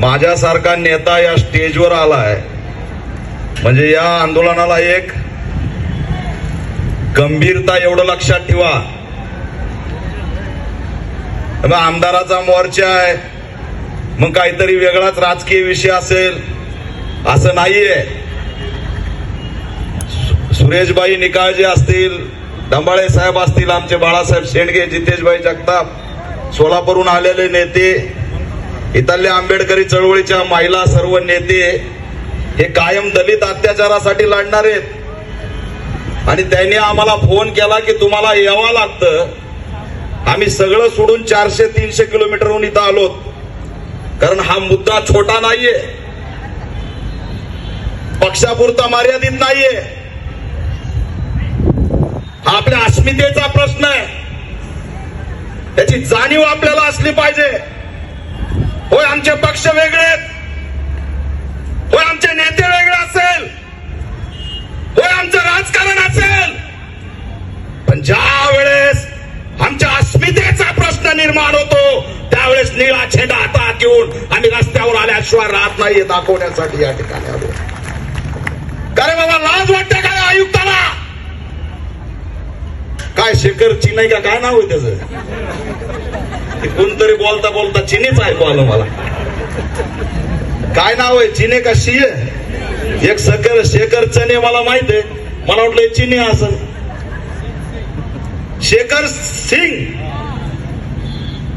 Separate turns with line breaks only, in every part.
माझ्यासारखा नेता या स्टेजवर आलाय. म्हणजे या आंदोलनाला एक गंभीरता एवढं लक्षात ठेवा. मग आमदाराचा मोर्चा आहे. मग काहीतरी वेगळाच राजकीय विषय असेल. असं नाहीये. सुरेशबाई निकाळजे असतील दंबाळे साहेब असतील आमचे बाळासाहेब शेंडगे जितेशबाई जगताप सोलापूरहून आलेले नेते इथल्या आंबेडकरी चळवळीच्या महिला सर्व नेते हे कायम दलित अत्याचारासाठी लढणार आहेत. आणि त्यांनी आम्हाला फोन केला की तुम्हाला यावं लागतं. आम्ही सगळं सोडून चारशे तीनशे किलोमीटरहून इथं आलो. कारण हा मुद्दा छोटा नाहीये. पक्षापुरता मर्यादित नाहीये. हा आपल्या अस्मितेचा प्रश्न आहे. त्याची जाणीव आपल्याला असली पाहिजे. होय आमचे पक्ष वेगळे आहेत. होय आमचे नेते वेगळे असेल. होय आमचं राजकारण असेल. पण ज्या वेळेस आमच्या अस्मितेचा प्रश्न निर्माण होतो त्यावेळेस निळा छेडा हातात घेऊन आम्ही रस्त्यावर आल्याशिवाय राहत नाहीये दाखवण्यासाठी या ठिकाणी आलो. कारण बाबा लाज वाटते काय आयुक्ताला? काय शेखर नाही का? काय नाव आहे त्याचं? कोणतरी बोलता बोलता चिनीच ऐकू आलं मला. काय नाव आहे? चिने का शिय एक सकर शेखर चने मला माहीत आहे. मला वाटलं चिनी असन. शेखर सिंग.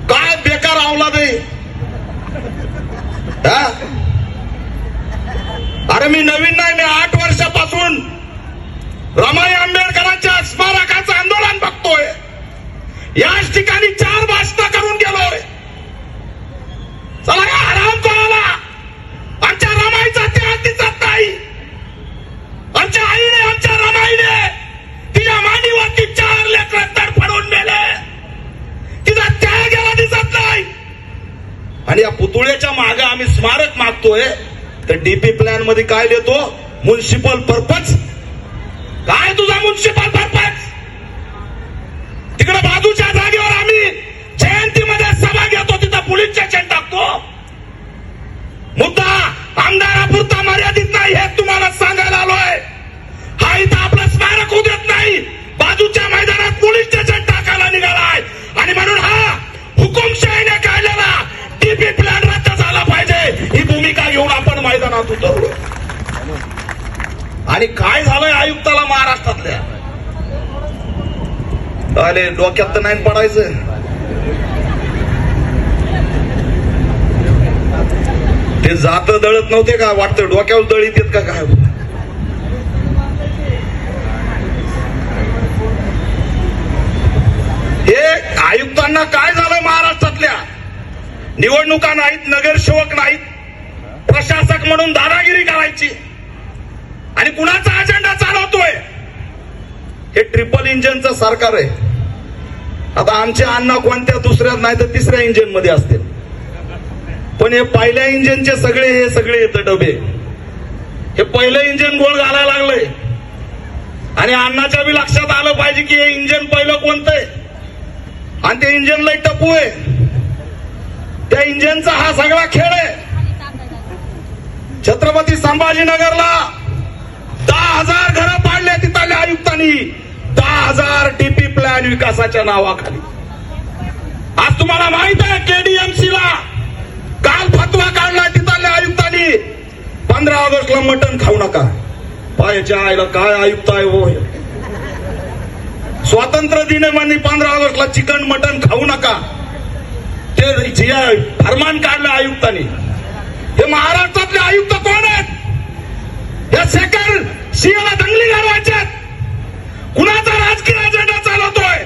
काय बेकार आवला दे अरे मी नवीन नाही मी आठ वर्षापासून रमा स्मारक तर डीपी प्लॅनमध्ये काय देतो? म्युन्सिपल पर्पज काय तुझा म्युन्सिपल आणि काय झालंय आयुक्ताला महाराष्ट्रातल्या? अरे डोक्यात तर नाही पडायचं. ते जात दळत नव्हते का? वाटतं डोक्यावर दळीत येत का काय? हे आयुक्तांना काय झालं महाराष्ट्रातल्या? निवडणुका नाहीत नगरसेवक नाहीत. प्रशासक म्हणून दादागिरी करायची. आणि कुणाचा अजेंडा चालवतोय? हे ट्रिपल इंजिनचं सरकार आहे. आता आमचे अण्णा कोणत्या दुसऱ्या नाही तर तिसऱ्या इंजिनमध्ये असतील. पण हे पहिल्या इंजिनचे सगळे हे सगळे येत डबे. हे पहिलं इंजिन गोळ घालायला लागलंय. आणि अण्णाच्या बी लक्षात आलं पाहिजे की हे इंजिन पहिलं कोणतंय आणि ते इंजिनला टपू आहे. त्या इंजिनचा हा सगळा खेळ आहे. छत्रपती संभाजीनगरला हजार घरं पाडले तिथल्या आयुक्तांनी. दहा हजार टीपी प्लॅन विकासाच्या नावाखाली. आज तुम्हाला माहीत आहे केडीएमसी ला काल फतवा काढला तिथल्या आयुक्तांनी. पंधरा ऑगस्टला मटण खाऊ नका. पायाच्या आईला काय आयुक्त आहे हो स्वातंत्र्य दिन म्हणजे पंधरा ऑगस्टला चिकन मटन खाऊ नका. ते फरमान काढलं आयुक्तांनी. हे महाराष्ट्रातले आयुक्त कोण आहेत? या सेकंड सिंहला दंगली घालवायच्यात कुणाचा राजकीय अजेंडा चालवतोय?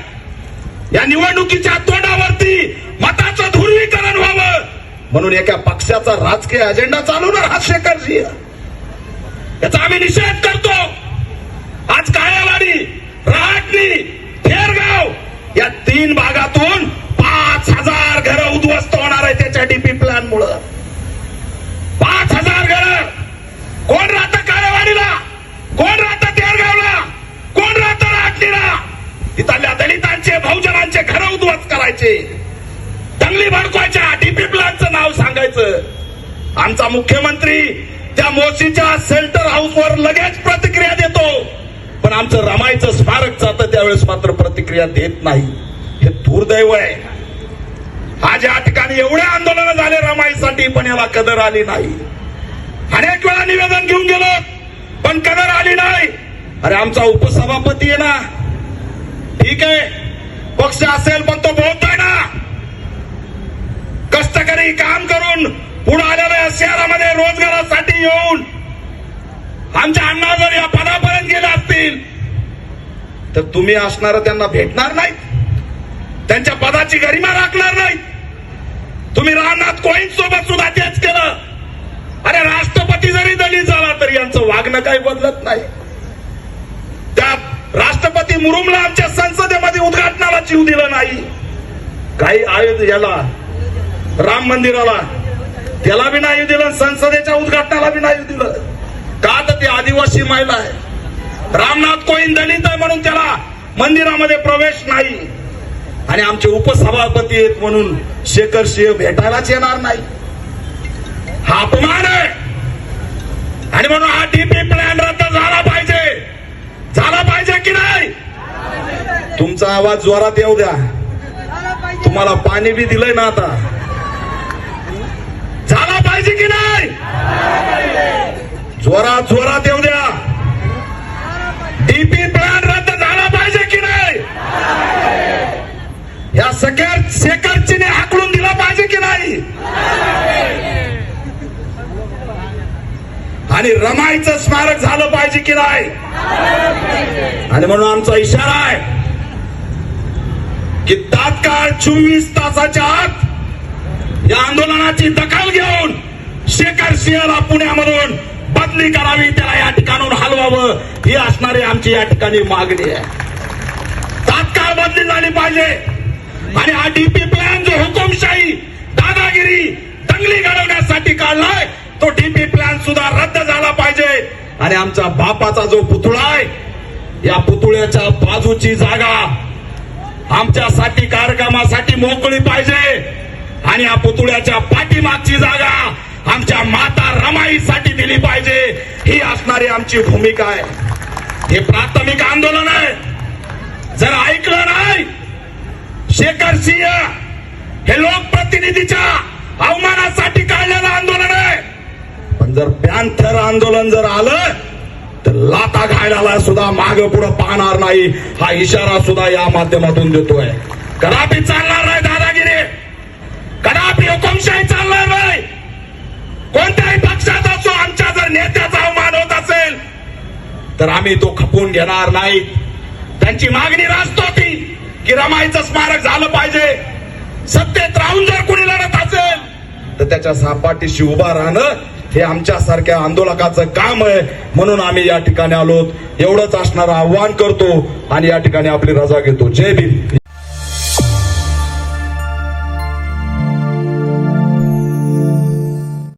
या निवडणुकीच्या तोंडावरती मताचं ध्रुवीकरण व्हावं. म्हणून एका पक्षाचा राजकीय अजेंडा चालवणार हा शेखर सिंह याचा आम्ही निषेध करतो. आज कायावाडी रहाटणी थेरगाव या तीन भागातून पाच हजार घरं उद्ध्वस्त होणार आहे त्याच्या डीपी प्लॅन मुळे. आमचा मुख्यमंत्री त्या मोशीच्या सेल्टर हाऊसवर लगेच प्रतिक्रिया देतो. पण आमचं रमायचं स्मारक जातं त्यावेळेस मात्र प्रतिक्रिया देत नाही. हे दुर्दैव आहे. आज या ठिकाणी एवढे आंदोलन झाले रमाईसाठी पण याला कदर आली नाही. अनेक वेळा निवेदन घेऊन गेलो पण कदर आली नाही. अरे आमचा उपसभापती आहे ना. ठीक आहे. पक्ष असेल पण तो बोलतोय ना. कष्टकरी काम करून पुढे शहरामध्ये रोजगारासाठी येऊन आमच्या अण्णा जर या पदापर्यंत गेले असतील तर तुम्ही असणार त्यांना भेटणार नाही त्यांच्या पदाची गरिमा राखणार नाही तुम्ही रामनाथ कोईन सोबत सुद्धा तेच केलं. अरे राष्ट्रपती जरी दलित झाला तरी यांचं वागणं काही बदलत नाही. त्या राष्ट्रपती मुरुमला आमच्या संसदेमध्ये उद्घाटनाला जीव दिला नाही. काही आयोज याला राम मंदिराला त्याला बी नाही दिलं संसदेच्या उद्घाटनाला बी नाही दिलं. का तर ते आदिवासी महिला आहे. रामनाथ कोविंद दलित आहे म्हणून त्याला मंदिरामध्ये प्रवेश नाही. आणि आमचे उपसभापती आहेत म्हणून शेखर सिंह भेटायलाच येणार नाही. हा अपमान आहे. आणि म्हणून हा डीपी प्लॅन रद्द झाला पाहिजे. झाला पाहिजे की नाही? तुमचा आवाज जोरात येऊ द्या. तुम्हाला पाणी बी दिलंय ना आता. पाहिजे की नाही? जोरात जोरात येऊ द्या. डीपी प्लॅन रद्द झाला पाहिजे की नाही? या सगळ्या शेकरचीने हाकलून दिला पाहिजे की नाही? आणि रमाईचं स्मारक झालं पाहिजे की नाही? आणि म्हणून आमचा इशारा आहे की तात्काळ चोवीस तासाच्या आत या आंदोलनाची दखल घेऊन शेखर सिंहला पुण्यामधून बदली करावी त्याला या ठिकाणून हलवावं ही असणारी आमची या ठिकाणी मागणी आहे. तात्काळ बदली झाली पाहिजे. आणि हा डीपी प्लॅन जो हुकुमशाही दादागिरी दंगली घडवण्यासाठी काढलाय तो डीपी प्लॅन सुद्धा रद्द झाला पाहिजे. आणि आमच्या बापाचा जो पुतळा आहे या पुतळ्याच्या बाजूची जागा आमच्यासाठी कार्यक्रमासाठी मोकळी पाहिजे. आणि या पुतळ्याच्या पाठीमागची जागा आमच्या माता रमाईसाठी दिली पाहिजे. ही असणारी आमची भूमिका आहे. हे प्राथमिक आंदोलन आहे. जर ऐकलं नाही शेखर सिंह हे लोकप्रतिनिधीच्या अवमानासाठी काढलेलं आंदोलन आहे. पण जर पॅन्थर आंदोलन जर आलं तर लाता घायला सुद्धा माग पुढे पाहणार नाही. हा इशारा सुद्धा या माध्यमातून देतोय. कदापि चालणार नाही दादागिरी. कदापि हुकुमशाही तर आम्ही तो खपवून घेणार नाही. त्यांची मागणी रास्त होती की रमाईचं स्मारक झालं पाहिजे. सत्तेत राहून जर कुणी लढत असेल तर त्याच्या सापाटीशी उभा राहणं हे आमच्यासारख्या आंदोलकाचं काम आहे. म्हणून आम्ही या ठिकाणी आलो एवढंच असणारं आव्हान करतो आणि या ठिकाणी आपली रजा घेतो. जय भीम.